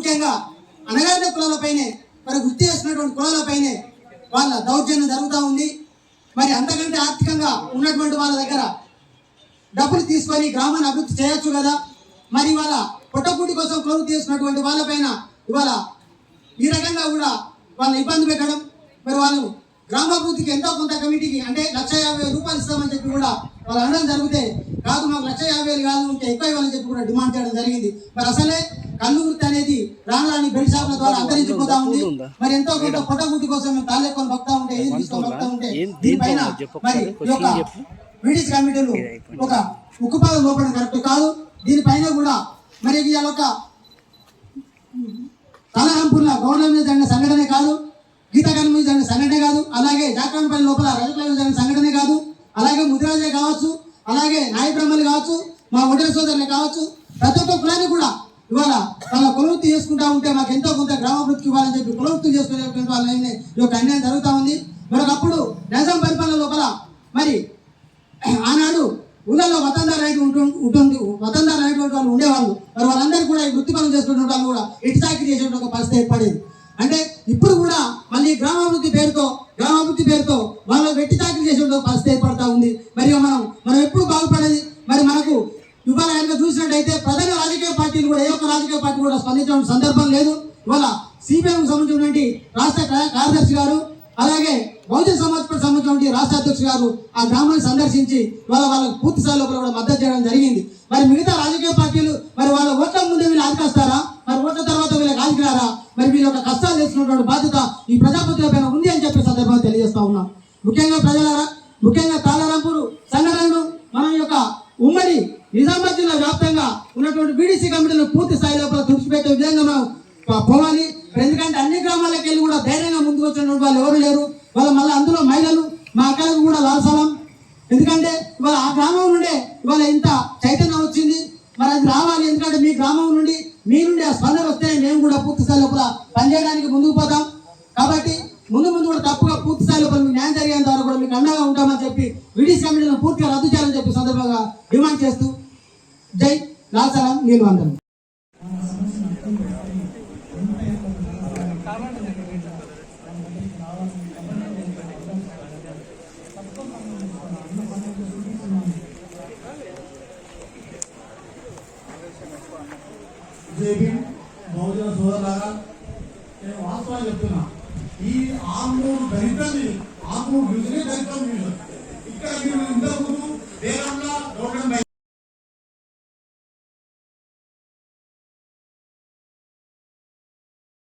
ముఖ్యంగా అణగారిన కులాలపైనే మరి వృత్తి చేస్తున్నటువంటి కులాలపైనే వాళ్ళ దౌర్జన్యం జరుగుతూ ఉంది. మరి అంతకంటే ఆర్థికంగా ఉన్నటువంటి వాళ్ళ దగ్గర డబ్బులు తీసుకొని గ్రామాన్ని అభివృద్ధి చేయొచ్చు కదా. మరి వాళ్ళ పుట్టపుట్టి కోసం కొనుగోలు తీసుకున్నటువంటి వాళ్ళపైన ఇవాళ ఈ రకంగా కూడా వాళ్ళని ఇబ్బంది పెట్టడం మరి వాళ్ళు గ్రామాభివృద్ధికి ఎంతో కొంత కమిటీకి అంటే లక్ష యాభై వేల రూపాయలు ఇస్తామని చెప్పి కూడా వాళ్ళు అనడం జరిగితే కాదు మాకు లక్ష యాభై వేలు కాదు ఇంకా ఎక్కువ ఇవ్వాలని చెప్పి కూడా డిమాండ్ చేయడం జరిగింది. మరి అసలే కళ్ళు వృత్తి అనేది రాని బెల్ట్ షాపుల ద్వారా అంతరించిపోతా ఉంది. మరి ఎంతో కొంత పుట్టకూటి కోసం మేము తాళ్ళెక్కొని భక్తా ఉంటే ఏది తీసుకొని భక్తా ఉంటే దీనిపైన మరి ఈ యొక్క మీడియస్ కమిటీలు ఒక ఉక్కుపాదం లోపడం కరెక్ట్ కాదు. దీనిపైన కూడా మరి ఇవాళ ఒక తలహంపూర్ల మీద జరిగిన సంఘటనే కాదు. గీతాకాలం జరిగిన సంఘటనే కాదు అలాగే జాక్రాన్పల్లి లోపల రజకుల జరిగిన సంఘటనే కాదు అలాగే ముదిరాజే కావచ్చు అలాగే నాయ బ్రహ్మలు కావచ్చు మా ఒడ్డల సోదరులు కావచ్చు ప్రతి ఒక్క కులాన్ని కూడా ఇవాళ వాళ్ళ కులవృత్తి చేసుకుంటా ఉంటే మాకు ఎంతో కొంత గ్రామాభివృద్ధికి ఇవ్వాలని చెప్పి కులవృత్తి చేసుకునేటువంటి వాళ్ళని ఈ యొక్క అన్యాయం జరుగుతూ ఉంది. మరొకప్పుడు నిజాం పరిపాలన లోపల మరి ఆనాడు ఊళ్ళలో వతందారు రైతు ఉంటుంది వతందారు అనేటువంటి వాళ్ళు ఉండేవాళ్ళు. మరి వాళ్ళందరూ కూడా ఈ వృత్తి పనులు చేసుకునే వాళ్ళు కూడా ఇటు సాకి చేసేటువంటి ఒక పరిస్థితి ఏర్పడేది. అంటే ఇప్పుడు కూడా మళ్ళీ గ్రామాభివృద్ధి పేరుతో గ్రామాభివృద్ధి పేరుతో వాళ్ళు వెట్టి చాకరీ పరిస్థితి ఏర్పడతా ఉంది. మరియు మనం మనం ఎప్పుడు బాగుపడేది మరి మనకు ఇవాళ కనుక చూసినట్టయితే ప్రధాన రాజకీయ పార్టీలు కూడా ఏ ఒక్క రాజకీయ పార్టీ కూడా స్పందించడం సందర్భం లేదు. ఇవాళ సిపిఎం సంబంధించినటువంటి రాష్ట్ర కార్యదర్శి గారు అలాగే బహుజన సమాజ్ సంబంధించినటువంటి రాష్ట్ర అధ్యక్షుడు గారు ఆ గ్రామాన్ని సందర్శించి వాళ్ళ వాళ్ళకి పూర్తి స్థాయిలో కూడా మద్దతు చేయడం జరిగింది. మరి మిగతా రాజకీయ పార్టీలు మరి వాళ్ళ ఓట్ల ముందే వీళ్ళు ఆదికేస్తారా మరి ఓట్ల తర్వాత వీళ్ళకి ఆదికిరారా మరి వీళ్ళ యొక్క కష్టాలు తెలుసుకున్నటువంటి బాధ్యత ఈ ప్రజాపతుల పైన ఉంది అని చెప్పే సందర్భంగా తెలియజేస్తా ఉన్నాం. ముఖ్యంగా ప్రజలారా ముఖ్యంగా తాళరాంపూర్ సంఘటనను మనం యొక్క ఉమ్మడి నిజామాబాద్ జిల్లా వ్యాప్తంగా ఉన్నటువంటి బీడీసీ కమిటీలను పూర్తి స్థాయి లోపల తుడిచిపెట్టే విధంగా మనం పోవాలి. ఎందుకంటే అన్ని గ్రామాలకు వెళ్ళి కూడా ధైర్యంగా ముందుకు వచ్చినటువంటి వాళ్ళు ఎవరు లేరు. వాళ్ళ మళ్ళీ అందులో మహిళలు మా అక్కలకు కూడా లాసలం ఎందుకంటే ఇవాళ ఆ గ్రామం నుండే ఇవాళ ఇంత చైతన్యం వచ్చింది. మరి అది రావాలి. ఎందుకంటే మీ గ్రామం నుండి మీ నుండి ఆ స్పందన వస్తే మేము కూడా పూర్తి స్థాయి లోపల పనిచేయడానికి ముందుకు పోతాం. కాబట్టి ముందు ముందు కూడా తప్పుగా పూర్తి స్థాయిలో కొన్ని న్యాయం జరిగేంత వరకు కూడా మీకు అండగా ఉంటామని చెప్పి విడిస్ కమిటీలను పూర్తిగా రద్దు చేయాలని చెప్పి సందర్భంగా డిమాండ్ చేస్తూ జై లాల్ సలాం నీళ్ళు అందరం బహుజన నేను చెప్తున్నా. ఈ ఆర్మూర్ దరిద్రం ఆర్మూర్ యూజనే దరిద్రం